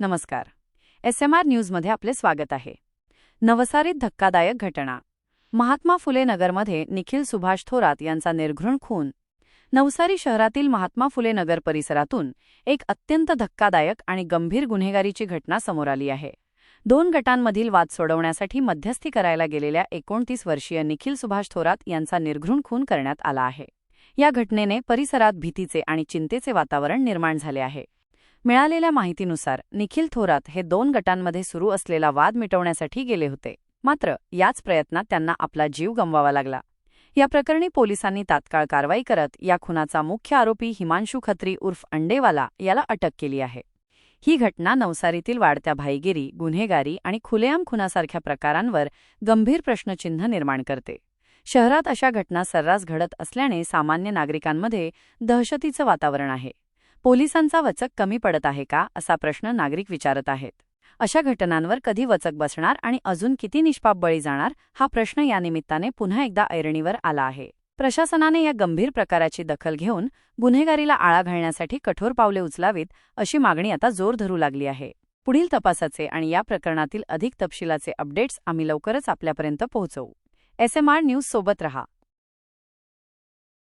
नमस्कार. S M R न्यूजमध्ये आपले स्वागत आहे. नवसारीत धक्कादायक घटना. महात्मा फुले नगरमध्ये निखिल सुभाष थोरात यांचा निर्घृण खून. नवसारी शहरातील महात्मा फुले नगर परिसरातून एक अत्यंत धक्कादायक आणि गंभीर गुन्हेगारीची घटना समोर आली आहे. दोन गटांमधील वाद सोडवण्यासाठी मध्यस्थी करायला गेलेल्या एकोणतीस वर्षीय निखिल सुभाष थोरात यांचा निर्घृण खून करण्यात आला आहे. या घटनेने परिसरात भीतीचे आणि चिंतेचे वातावरण निर्माण झाले आहे. मिळालेल्या माहितीनुसार निखिल थोरात हे दोन गटांमध्ये सुरू असलेला वाद मिटवण्यासाठी गेले होते. मात्र याच प्रयत्नात त्यांना आपला जीव गमवावा लागला. या प्रकरणी पोलिसांनी तात्काळ कारवाई करत या खुनाचा मुख्य आरोपी हिमांशू खत्री उर्फ अंडेवाला याला अटक केली आहे. ही घटना नवसारीतील वाढत्या भाईगिरी गुन्हेगारी आणि खुलेआम खुनासारख्या प्रकारांवर गंभीर प्रश्नचिन्ह निर्माण करते. शहरात अशा घटना सर्रास घडत असल्याने सामान्य नागरिकांमध्ये दहशतीचं वातावरण आहे. पोलिसांचा वचक कमी पडत आहे का असा प्रश्न नागरिक विचारत आहेत. अशा घटनांवर कधी वचक बसणार आणि अजून किती निष्पाप बळी जाणार हा प्रश्न या निमित्ताने पुन्हा एकदा ऐरणीवर आला आहे. प्रशासनाने या गंभीर प्रकाराची दखल घेऊन गुन्हेगारीला आळा घालण्यासाठी कठोर पावले उचलावीत अशी मागणी आता जोर धरू लागली आहे. पुढील तपासाचे आणि या प्रकरणातील अधिक तपशिलाचे अपडेट्स आम्ही लवकरच आपल्यापर्यंत पोहोचवू. एस एम आर न्यूज सोबत रहा.